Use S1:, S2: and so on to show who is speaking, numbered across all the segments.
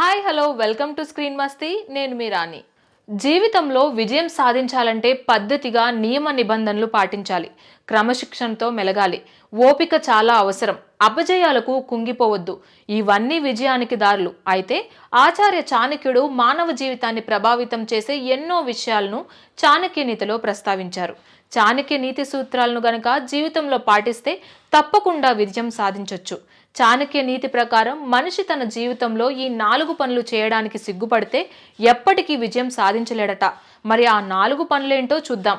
S1: Hi hello welcome to screen Masti. నేను మీ రాణి. జీవితంలో విజయం సాధించాలంటే పద్ధతిగా నియమ నిబంధనలు పాటించాలి. క్రమశిక్షణతో మెలగాలి. ఓపిక చాలా అవసరం. అపజయాలకు కుంగిపోవద్దు. ఇవన్నీ విజయానికి దారులు. అయితే ఆచార్య చాణక్యుడు మానవ జీవితాన్ని ప్రభావితం చేసే ఎన్నో విషయాలను చాణక్య నీతిలో ప్రస్తావించారు. చాణక్య నీతి సూత్రాలను గనక జీవితంలో పాటిస్తే తప్పకుండా విజయం సాధించవచ్చు చాణక్య నీతి ప్రకారం మనిషి తన జీవితంలో ఈ నాలుగు పనులు చేయడానికి సిగ్గుపడితే ఎప్పటికీ విజయం సాధించలేడట. మరి ఆ నాలుగు పనులేంటో చూద్దాం.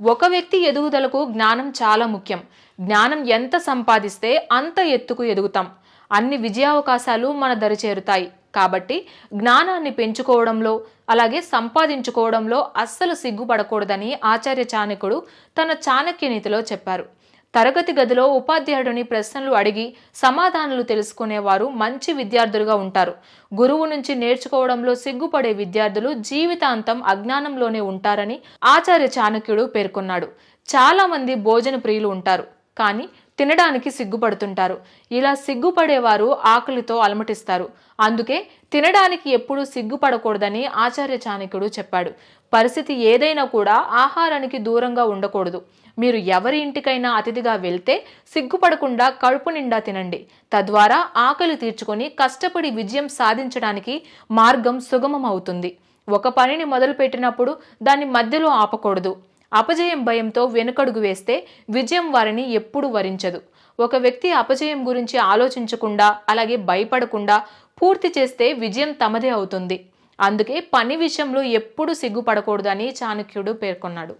S1: ఒక వ్యక్తి ఎదుగుదలకు జ్ఞానం చాలా ముఖ్యం. జ్ఞానం ఎంత సంపాదిస్తే అంత ఎత్తుకు ఎదుగుతాం. అన్ని విజయావకాశాలు మన దరి చేరుతాయి. కాబట్టి జ్ఞానాన్ని పెంచుకోవడంలో అలాగే సంపాదించుకోవడంలో అస్సలు సిగ్గుపడకూడదని ఆచార్య చాణక్యుడు తన చాణక్య నీతిలో చెప్పారు. తరగతి గదిలో ఉపాధ్యాయుడిని ప్రశ్నలు అడిగి సమాధానాలు తెలుసుకునేవారు మంచి విద్యార్థులుగా ఉంటారు. గురువు నుంచి నేర్చుకోవడంలో సిగ్గుపడే విద్యార్థులు జీవితాంతం అజ్ఞానంలోనే ఉంటారని ఆచార్య చాణక్యుడు పేర్కొన్నాడు. చాలామంది భోజన ప్రియులు ఉంటారు. కానీ తినడానికి సిగ్గుపడుతుంటారు. ఇలా సిగ్గుపడేవారు ఆకలితో అలమటిస్తారు. అందుకే తినడానికి ఎప్పుడూ సిగ్గుపడకూడదని ఆచార్య చాణక్యుడు చెప్పాడు. పరిస్థితి ఏదైనా కూడా ఆహారానికి దూరంగా ఉండకూడదు. మీరు ఎవరి ఇంటికైనా అతిథిగా వెళ్తే సిగ్గుపడకుండా కడుపు నిండా తినండి. తద్వారా ఆకలి తీర్చుకొని కష్టపడి విజయం సాధించడానికి మార్గం సుగమం అవుతుంది ఒక పనిని మొదలుపెట్టినప్పుడు దాన్ని మధ్యలో ఆపకూడదు. అపజయం భయంతో వెనుకడుగు వేస్తే విజయం వారిని ఎప్పుడు వరించదు. ఒక వ్యక్తి అపజయం గురించి ఆలోచించకుండా అలాగే భయపడకుండా పూర్తి చేస్తే విజయం తమదే అవుతుంది. అందుకే పని విషయంలో ఎప్పుడు సిగ్గుపడకూడదని చాణక్యుడు పేర్కొన్నాడు.